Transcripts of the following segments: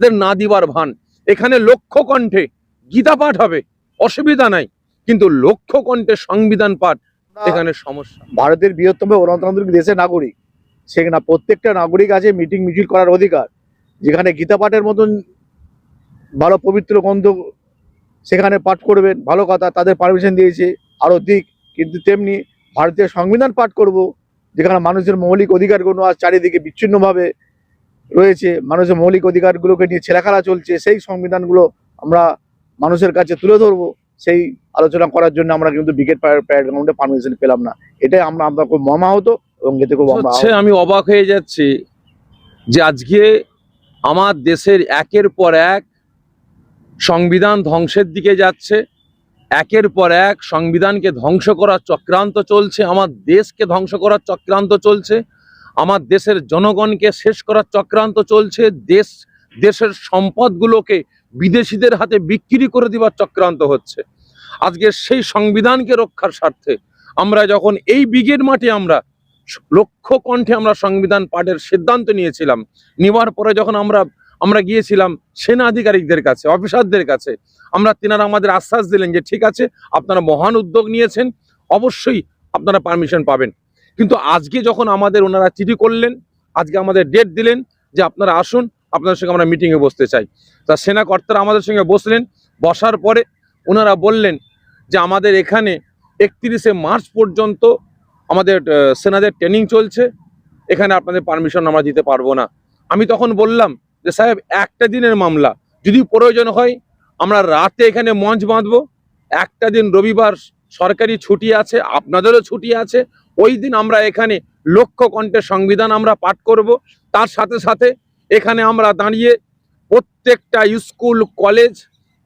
না দিবার ভান। এখানে লক্ষ কণ্ঠে গীতা পাঠ হবে অসুবিধা নাই। কিন্তু লক্ষ কণ্ঠে সংবিধান পাঠ এখানে সমস্যা। ভারতের বৃহত্তম গণতান্ত্রিক দেশের নাগরিক। সেখানে প্রত্যেকটা নাগরিক আছে মিটিং মিছিল করার অধিকার। যেখানে গীতা পাঠের মতন ভালো পবিত্র গ্রন্থ সেখানে পাঠ করবেন ভালো কথা তাদের পারমিশন দিয়েছে আরও দিক কিন্তু তেমনি ভারতীয় সংবিধান পাঠ করব যেখানে মানুষের মৌলিক অধিকারগুলো আজ চারিদিকে বিচ্ছিন্নভাবে রয়েছে, মানুষের মৌলিক অধিকারগুলোকে নিয়ে ছেলেখেলা চলছে, সেই সংবিধানগুলো আমরা মানুষের কাছে তুলে ধরবো। সেই আলোচনা করার জন্য আমরা কিন্তু বিকেট প্যারেড গ্রাউন্ডে পারমিশন পেলাম না। এটাই আমরা আমরা খুব মর্মাহত এবং এতে খুব আমি অবাক হয়ে যাচ্ছি যে আজকে আমার দেশের একের পর এক সংবিধান ধ্বংসের দিকে যাচ্ছে, একের পর এক সংবিধানকে ধ্বংস করার চক্রান্ত চলছে, আমার দেশকে ধ্বংস করার চক্রান্ত চলছে আমার দেশের জনগণকে শেষ করার চক্রান্ত চলছে, দেশ, দেশের সম্পদগুলোকে বিদেশিদের হাতে বিক্রি করে দেওয়ার চক্রান্ত হচ্ছে। আজকে সেই সংবিধানকে রক্ষার স্বার্থে আমরা যখন এই বিগের মাঠে আমরা লক্ষ কণ্ঠে আমরা সংবিধান পাঠের সিদ্ধান্ত নিয়েছিলাম, নেওয়ার পরে যখন আমরা আমরা গিয়েছিলাম সেনা আধিকারিকদের কাছে, অফিসারদের কাছে, আমরা তেনারা আমাদের আশ্বাস দিলেন যে, ঠিক আছে, আপনারা মহান উদ্যোগ নিয়েছেন, অবশ্যই আপনারা পারমিশন পাবেন। কিন্তু আজকে যখন আমাদের ওনারা চিঠি করলেন, আজকে আমাদের ডেট দিলেন যে আপনারা আসুন, আপনাদের সঙ্গে আমরা মিটিংয়ে বসতে চাই। তা সেনা কর্তারা আমাদের সঙ্গে বসলেন, বসার পরে ওনারা বললেন যে আমাদের এখানে একত্রিশে মার্চ পর্যন্ত আমাদের সেনাদের ট্রেনিং চলছে, এখানে আপনাদের পারমিশন আমরা দিতে পারব না। আমি তখন বললাম যে সাহেব, একটা দিনের মামলা, যদি প্রয়োজন হয়, আমরা রাতে এখানে মঞ্চ বাঁধবো। একটা দিন রবিবার সরকারি ছুটি আছে, আপনাদেরও ছুটি আছে ওই দিন আমরা এখানে লক্ষ কণ্ঠের সংবিধান আমরা পাঠ করব। তার সাথে সাথে এখানে আমরা দাঁড়িয়ে প্রত্যেকটা স্কুল, কলেজ,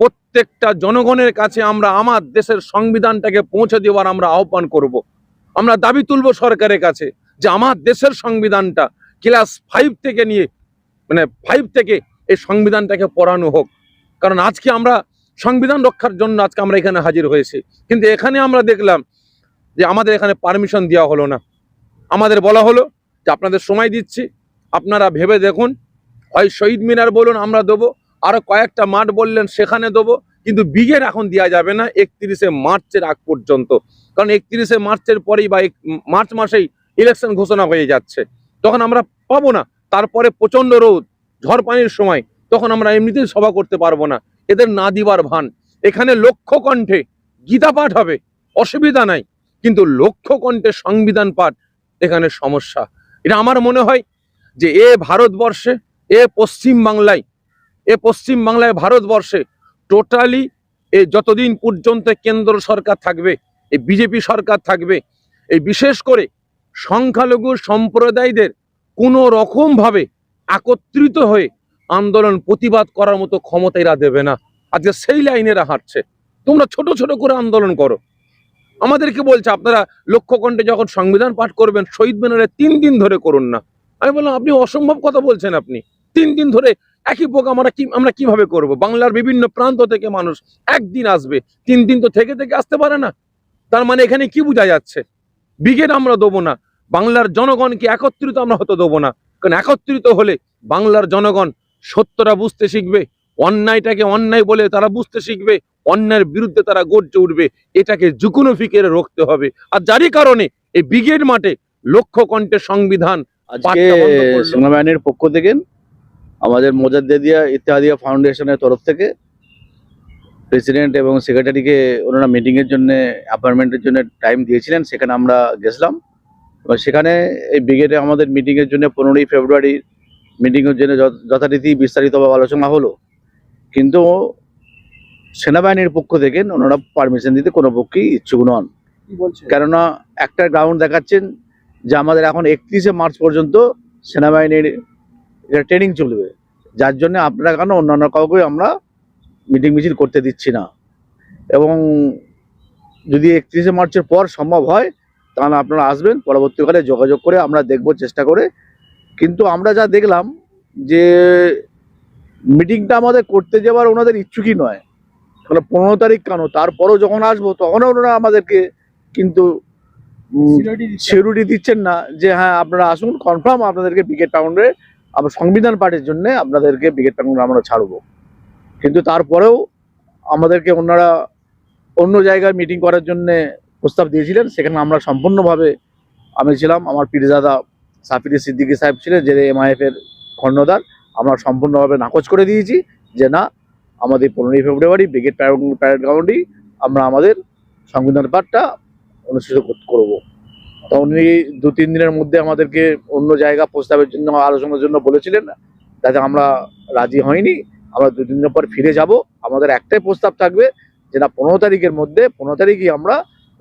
প্রত্যেকটা জনগণের কাছে আমরা আমার দেশের সংবিধানটাকে পৌঁছে দেওয়ার আমরা আহ্বান করব। আমরা দাবি তুলব সরকারের কাছে যে আমার দেশের সংবিধানটা ক্লাস ফাইভ থেকে নিয়ে মানে ফাইভ থেকে এই সংবিধানটাকে পড়ানো হোক। কারণ আজকে আমরা সংবিধান রক্ষার জন্য আজকে আমরা এখানে হাজির হয়েছি। কিন্তু এখানে আমরা দেখলাম যে আমাদের এখানে পারমিশন দেওয়া হলো না। আমাদের বলা হলো যে আপনাদের সময় দিচ্ছি, আপনারা ভেবে দেখুন। হয় শহীদ মিনার বলুন, আমরা দেবো। আরও কয়েকটা মাঠ বললেন, সেখানে দেবো। কিন্তু বিঘের এখন দেওয়া যাবে না একত্রিশে মার্চের আগ পর্যন্ত। কারণ একত্রিশে মার্চের পরেই বা মার্চ মাসেই ইলেকশন ঘোষণা হয়ে যাচ্ছে। তখন আমরা পাবো না। তারপরে প্রচণ্ড রোদ, ঝড় পানির সময়। তখন আমরা এমনিতেই সভা করতে পারব না। এদের না দিবার ভান। এখানে লক্ষ্য কণ্ঠে গীতা পাঠ হবে। অসুবিধা নাই। কিন্তু লক্ষ কণ্ঠে সংবিধান পাঠ এখানে সমস্যা। এটা আমার মনে হয় যে এ ভারতবর্ষে, এ পশ্চিম বাংলায় এ পশ্চিম বাংলায় ভারতবর্ষে টোটালি এ যতদিন পর্যন্ত কেন্দ্র সরকার থাকবে এই বিজেপি সরকার থাকবে এই বিশেষ করে সংখ্যালঘু সম্প্রদায়দের কোনো রকমভাবে একত্রিত হয়ে আন্দোলন প্রতিবাদ করার মতো ক্ষমতা এরা দেবে না। আজকে সেই লাইনেরা হাঁটছে। তোমরা ছোট ছোট করে আন্দোলন করো। আমাদেরকে বলছে, আপনারা লক্ষ্য কণ্ঠে যখন সংবিধান পাঠ করবেন, শহীদ মিনারে তিন দিন ধরে করুন না। আমি বললাম, আপনি অসম্ভব কথা বলছেন আপনি। তিন দিন ধরে একই পোক আমরা কি আমরা কীভাবে করব? বাংলার বিভিন্ন প্রান্ত থেকে মানুষ একদিন আসবে। তিন দিন তো থেকে থেকে আসতে পারে না। তার মানে এখানে কি বোঝা যাচ্ছে? ব্রিগেড আমরা দেবো না। বাংলার জনগণকে একত্রিত আমরা হতে দেবো না। কারণ একত্রিত হলে বাংলার জনগণ সত্যটা বুঝতে শিখবে। অন্যায়টাকে অন্যায় বলে তারা বুঝতে শিখবে অন্যায়ের বিরুদ্ধে তারা গর্জে উঠবে এটাকে যুকুনো ফিকেরে রুখতে হবে। আর যারই কারণে এই ব্রিগেড মাঠে লক্ষ কণ্ঠের সংবিধান আজকে। সেনাবাহিনীর পক্ষ থেকে আমাদের মোজাদ্দেদিয়া ইত্যাদিয়া ফাউন্ডেশনের তরফ থেকে প্রেসিডেন্ট এবং সেক্রেটারিকে ওনারা মিটিংয়ের জন্য অ্যাপয়েন্টমেন্টের জন্য টাইম দিয়েছিলেন সেখানে আমরা গেছিলাম। এবার সেখানে এই ব্রিগেডে আমাদের মিটিংয়ের জন্য পনেরোই ফেব্রুয়ারি মিটিংয়ের জন্য যথারীতি বিস্তারিতভাবে আলোচনা হলো। কিন্তু সেনাবাহিনীর পক্ষ থেকে ওনারা পারমিশন দিতে কোনো পক্ষেই ইচ্ছুক নন। কেননা একটা গ্রাউন্ড দেখাচ্ছেন যে আমাদের এখন একত্রিশে মার্চ পর্যন্ত সেনাবাহিনীর এটা ট্রেনিং চলবে। যার জন্য আপনারা কেন অন্যান্য কাউকে আমরা মিটিং মিছিল করতে দিচ্ছি না। এবং যদি একত্রিশে মার্চের পর সম্ভব হয় তাহলে আপনারা আসবেন পরবর্তীকালে যোগাযোগ করে আমরা দেখব চেষ্টা করে। কিন্তু আমরা যা দেখলাম যে মিটিংটা আমাদের করতে যাওয়ার ওনাদের ইচ্ছুকই নয়। তাহলে পনেরো তারিখ কেন? তারপরও যখন আসব তখনও ওনারা আমাদেরকে কিন্তু সিকিউরিটি দিচ্ছেন। না যে হ্যাঁ আপনারা আসুন কনফার্ম আপনাদেরকে বিকেট টাউনে আমরা সংবিধান পাঠের জন্য আপনাদেরকে ব্রিগেড প্রাঙ্গণ আমরা ছাড়বো। কিন্তু তারপরেও আমাদেরকে ওনারা অন্য জায়গায় মিটিং করার জন্য প্রস্তাব দিয়েছিলেন সেখানে আমরা সম্পূর্ণভাবে আমি ছিলাম। আমার পীরজাদা সাফিরি সিদ্দিকী সাহেব ছিলেন যে এমআইএফ এর কর্ণধার। আমরা সম্পূর্ণভাবে নাকচ করে দিয়েছি যে না আমাদের পনেরোই ফেব্রুয়ারি ব্রিগেড প্যারেড গ্রাউন্ডেই আমরা আমাদের সংবিধান পাঠটা অনুষ্ঠিত কর- করব। তো উনি দু তিন দিনের মধ্যে আমাদেরকে অন্য জায়গা প্রস্তাবের জন্য আলোচনার জন্য বলেছিলেন যাতে আমরা রাজি হয়নি আমরা দু তিন দিনের পর ফিরে যাব। আমাদের একটাই প্রস্তাব থাকবে যে না পনেরো তারিখের মধ্যে পনেরো তারিখই আমরা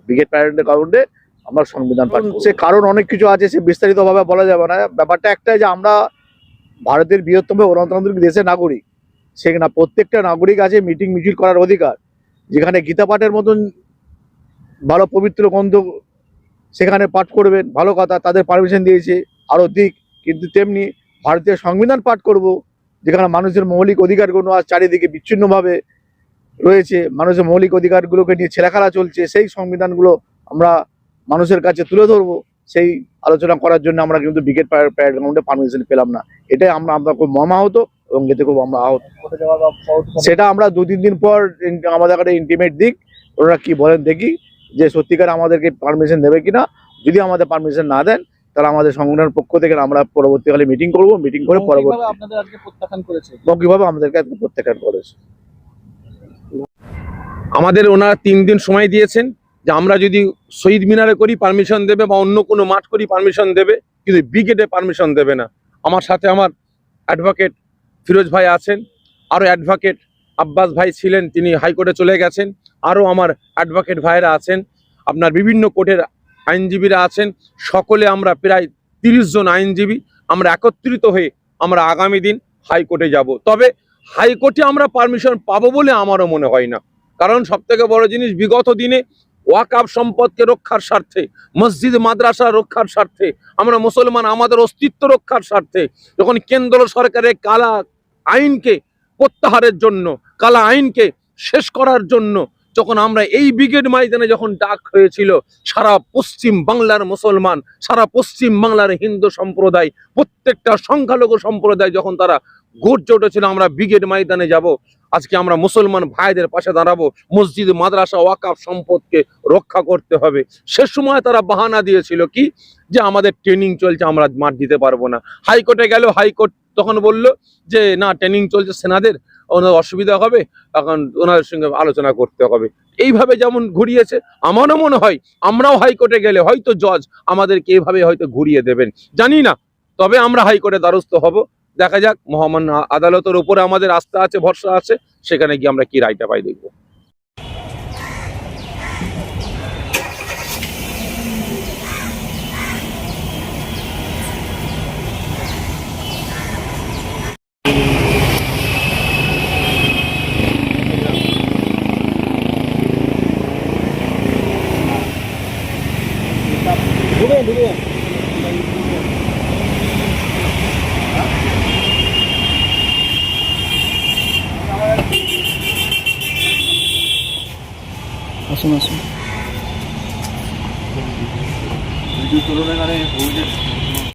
ব্রিগেড প্যারেডের গ্রাউন্ডে আমরা সংবিধান পাঠ সে কারণ অনেক কিছু আছে সে বিস্তারিতভাবে বলা যাবে না। ব্যাপারটা একটাই যে আমরা ভারতের বৃহত্তম গণতান্ত্রিক দেশের নাগরিক। সেখানে প্রত্যেকটা নাগরিক আছে মিটিং মিছিল করার অধিকার। যেখানে গীতা পাঠের মতন ভালো পবিত্র গ্রন্থ সেখানে পাঠ করবেন, ভালো কথা তাদের পারমিশন দিয়েছে আরও দিক। কিন্তু তেমনি ভারতীয় সংবিধান পাঠ করব, যেখানে মানুষের মৌলিক অধিকারগুলো আজ চারিদিকে বিচ্ছিন্নভাবে রয়েছে। মানুষের মৌলিক অধিকারগুলোকে নিয়ে ছেলেখেলা চলছে, সেই সংবিধানগুলো আমরা মানুষের কাছে তুলে ধরবো। সেই আলোচনা করার জন্য আমরা কিন্তু ব্রিগেড প্যারেড গ্রাউন্ডে পারমিশন পেলাম না। এটাই আমরা আমরা খুব মর্মাহত এবং এতে খুব আমরা আহত। সেটা আমরা দু তিন দিন পর আমাদের একটা ইন্টিমেট দিক ওনারা কি বলেন দেখি যে সত্যিকার আমাদেরকে পারমিশন দেবে কিনা। যদি আমাদের পারমিশন না দেন তাহলে আমাদের সংগঠনের পক্ষ থেকে আমরা পরবর্তীকালে মিটিং করব মিটিং করে পরবর্তী মৌখিকভাবে আমাদেরকে আজকে প্রত্যাখ্যান করেছে। আমাদের ওনারা তিন দিন সময় দিয়েছেন। যে আমরা যদি শহীদ মিনারে করি পারমিশন দেবে বা অন্য কোনো মাঠ করি পারমিশন দেবে, কিন্তু ব্রিগেডে পারমিশন দেবে না। আমার সাথে আমার অ্যাডভোকেট ফিরোজ ভাই আছেন আরও অ্যাডভোকেট আব্বাস ভাই ছিলেন, তিনি হাইকোর্টে চলে গেছেন আরও আমার অ্যাডভোকেট ভাইরা আছেন, আপনার বিভিন্ন কোর্টের আইনজীবীরা আছেন, সকলে আমরা প্রায় তিরিশ জন আইনজীবী, আমরা একত্রিত হয়ে আমরা আগামী দিন হাইকোর্টে যাব। তবে হাইকোর্টে আমরা পারমিশন পাবো বলে আমারও মনে হয় না। কারণ সব থেকে বড় জিনিস, বিগত দিনে ওয়াকাব সম্পদকে রক্ষার স্বার্থে, মসজিদ, মাদ্রাসা রক্ষার স্বার্থে, আমরা মুসলমান, আমাদের অস্তিত্ব রক্ষার স্বার্থে, যখন কেন্দ্র সরকারের কালা আইনকে প্রত্যাহারের জন্য, কালা আইনকে শেষ করার জন্য, যখন আমরা এই ব্রিগেড ময়দানে যখন ডাক হয়েছিল, সারা পশ্চিম বাংলার মুসলমান, সারা পশ্চিম বাংলার হিন্দু সম্প্রদায়, প্রত্যেকটা সংখ্যালঘু সম্প্রদায় যখন তারা গর্জে উঠেছিল, আমরা ব্রিগেড ময়দানে যাব আজকে আমরা মুসলমান ভাইদের পাশে দাঁড়াবো। মসজিদ, মাদ্রাসা, ওয়াকাফ সম্পদকে রক্ষা করতে হবে। সে সময় তারা বাহানা দিয়েছিল কি? যে আমাদের ট্রেনিং চলছে, আমরা মাঠ দিতে পারব না। হাইকোর্টে গেল, হাইকোর্ট তখন বলল যে, না ট্রেনিং চলছে সেনাদের। ওনার অসুবিধা হবে। এখন ওনাদের সঙ্গে আলোচনা করতে হবে। এইভাবে যেমন ঘুরিয়েছে, আমারও মনে হয় আমরাও হাইকোর্টে গেলে হয়তো জজ আমাদেরকে এইভাবে হয়তো ঘুরিয়ে দেবেন। জানি না, তবে আমরা হাইকোর্টে দ্বারস্থ হব। দেখা যাক, মহামান্য আদালতের উপরে আমাদের আস্থা আছে, ভরসা আছে, সেখানে গিয়ে আমরা কি রায়টা পাই দেখব। আসুন আসুন